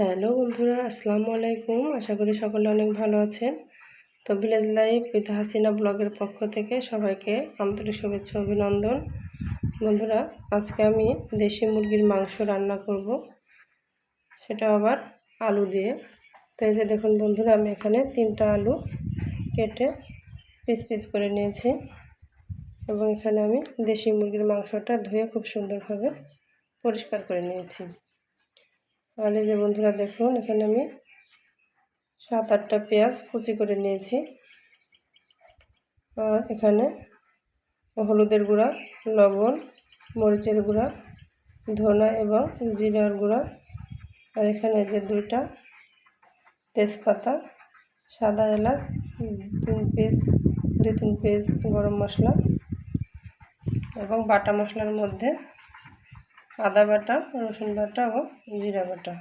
Hello বন্ধুরা, আসসালামু আলাইকুম। আশা করি সকলে অনেক ভালো আছেন। তো ভিলেজ লাইফ উইথ হাসিনা ব্লগের পক্ষ থেকে সবাইকে আন্তরিক শুভেচ্ছা, অভিনন্দন। বন্ধুরা, আজকে আমি দেশি মুরগির মাংস রান্না করব। সেটা আবার আলু দিয়ে। তো এই যে দেখুন বন্ধুরা, আমি এখানে তিনটা আলু কেটে পিস পিস করে নিয়েছি। এবং এখানে আমি দেশি মুরগির মাংসটা ধুয়ে খুব সুন্দরভাবে পরিষ্কার করে নিয়েছি। এই যে বন্ধুরা দেখুন, এখানে আমি সাত আটটা পেঁয়াজ কুচি করে নিয়েছি। আর এখানে হলুদের গুঁড়া, লবণ, মরিচের গুঁড়া, ধনা এবং জিরার গুঁড়া। আর এখানে যে দুইটা তেজপাতা, সাদা এলাচ, তিন পিস, দুই তিন পিস গরম মশলা এবং বাটা মশলার মধ্যে আদা বাটা, রসুন বাটা ও জিরা বাটা।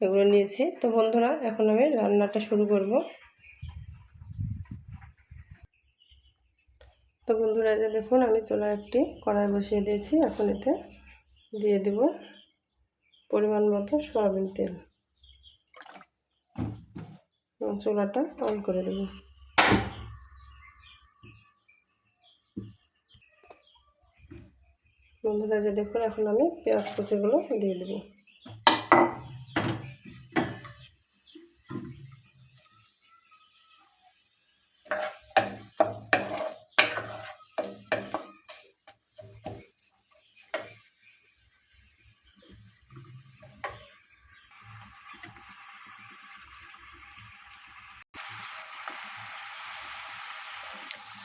এগুলো নিয়েছি। তো বন্ধুরা, এখন আমি রান্নাটা শুরু করব। তো বন্ধুরা যে দেখুন, আমি চোলা একটি কড়াই বসিয়ে দিয়েছি। এখন এতে দিয়ে দেব পরিমাণ মতো সয়াবিন তেল। এবং চোলাটা অন করে দেবো। বন্ধুরা যে দেখুন এখন আমি পেঁয়াজ কুচিগুলো দিয়ে দেবো।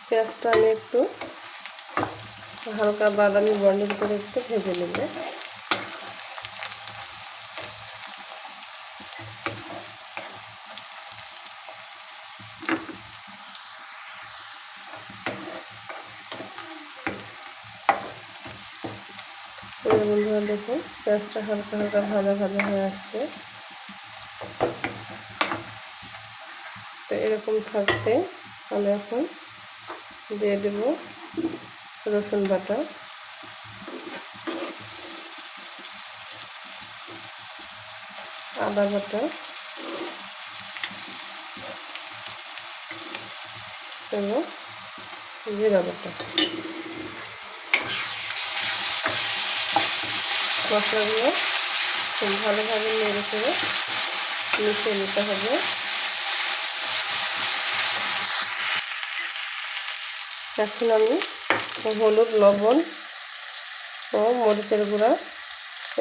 পেঁয়াজটা আমি একটু হালকা বাদামি বর্ণের করে একটু ভেজে নেবে। বন্ধুরা দেখুন, পেঁয়াজটা হালকা হালকা ভাজা ভাজা হয়ে আসছে। তো এরকম থাকতে আমি এখন দিয়ে দেবো রসুন বাটা। আদা বাটা। এবং জিরা বাটা। মশলাগুলো খুব ভালোভাবে নেড়ে করে মিশিয়ে নিতে হবে। এখন আমি হলুদ, লবণ ও মরিচের গুঁড়া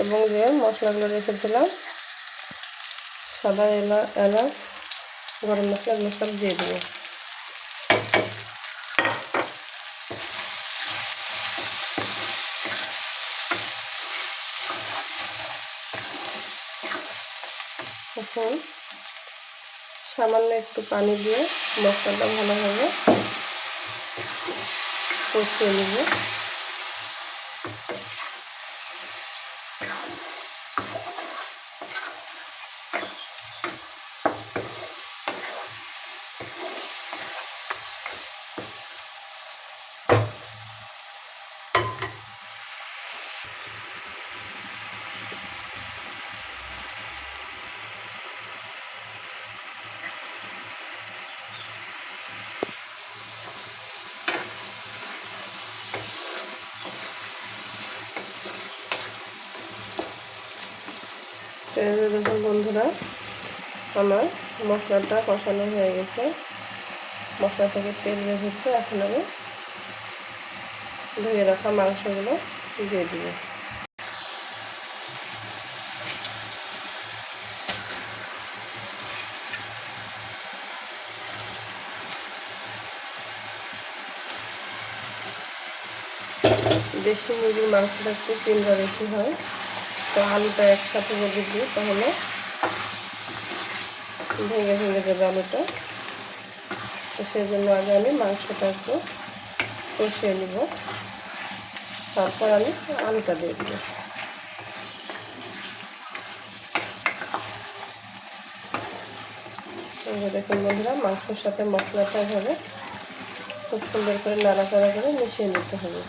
এবং যে মশলাগুলো রেখেছিলাম, সাদা এলা, এলাচ, গরম মশলা সব দিয়ে দেবো। এখন সামান্য একটু পানি দিয়ে মশলাটা ভালোভাবে কষিয়ে নেব। দেখুন বন্ধুরা, আমার মশলাটা কষানো হয়ে গেছে। মশলা থেকে তেল হচ্ছে এখন আমি ধুয়ে রাখা মাংসগুলো দিয়ে দিব। দেশি মুরগির মাংসটা একটু তিনবার বেশি হয়। তো আলুটা একসাথে যদি দিই, তাহলে ভেঙে ভেঙে যাবে আলুটা। তো সেই জন্য আগে আমি মাংসটা একটু কষিয়ে নিব। তারপর আমি আলুটা দিয়ে দিব। দেখুন বন্ধুরা, মাংসের সাথে মশলাটা এভাবে খুব সুন্দর করে নাড়াচাড়া করে মিশিয়ে নিতে হবে।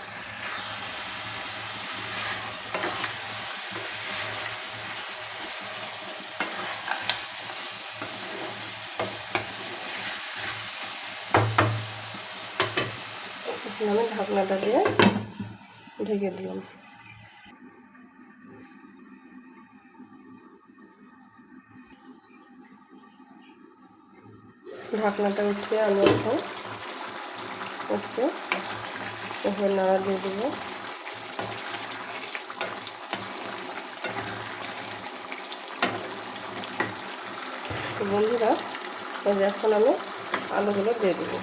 এখন আমি ঢাকনাটা দিয়ে ঢেকে দিলাম। ঢাকনাটা উঠিয়ে আমি এখন একটু এভাবে নাড়া দিয়ে দেবো। বন্ধুরা এখন আমি আলুগুলো দিয়ে দেবো।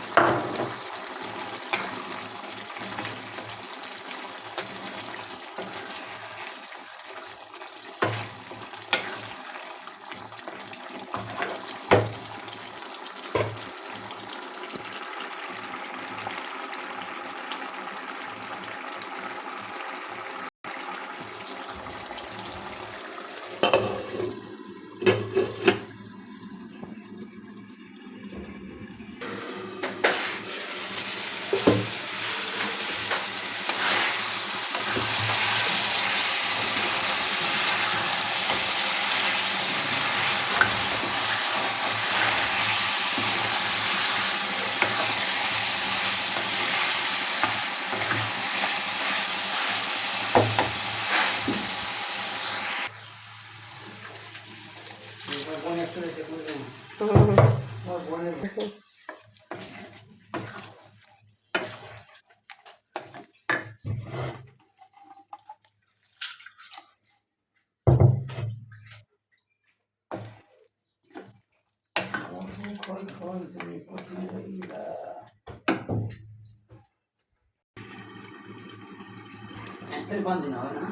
একটাই বান্ধি না হয় না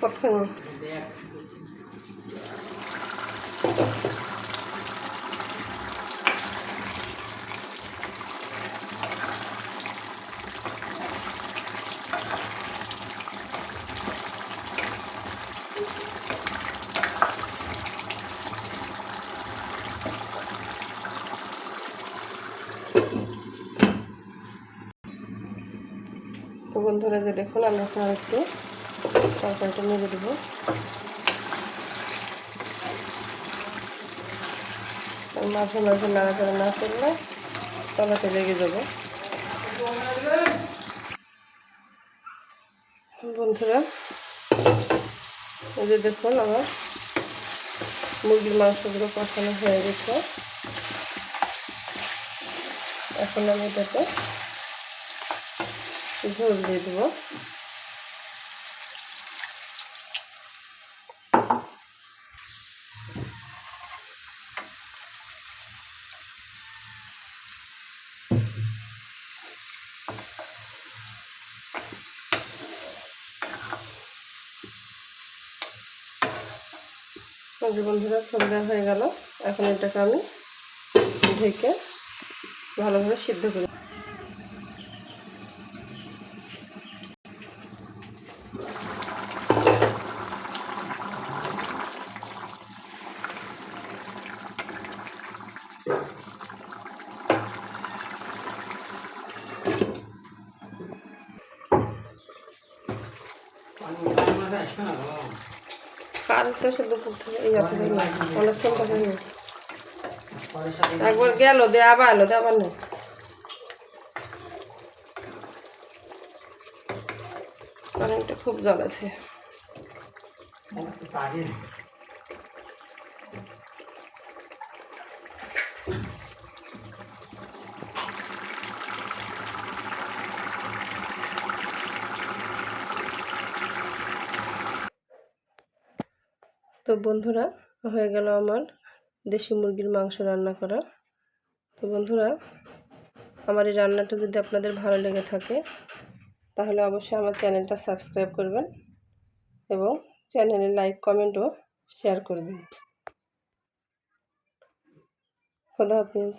কখনো যদি এক তো বন্ধুরা যে দেখুন আমি এখন আর একটু তরকারিটা নেড়ে দেবো। মাঝে মাঝে নাড়াচাড়া না করলে তলাতে লেগে যাবে। বন্ধুরা, এই যে দেখুন আমার মুরগির মাংসগুলো কষানো হয়ে গেছে। এখন আমি এটাতে ঝোল দিয়ে দেবো। বন্ধুরা দেওয়া হয়ে গেল। এখন এটাকে আমি ঢেকে ভালোভাবে সিদ্ধ করে পানি পানি মাথা আসবে না ভালো কাল তো সে দুপুর থেকে এই যাতে অনেকক্ষণ কথা হয়ে একবার গেল দে আবার এলো দে আবার নেই কারেন্টটা খুব জল তো বন্ধুরা, হয়ে গেল আমার দেশি মুরগির মাংস রান্না করা। তো বন্ধুরা, আমার এই রান্নাটা যদি আপনাদের ভালো লেগে থাকে, তাহলে অবশ্যই আমার চ্যানেলটা সাবস্ক্রাইব করবেন এবং চ্যানেলে লাইক কমেন্টও শেয়ার করবেন। খোদা হাফিজ।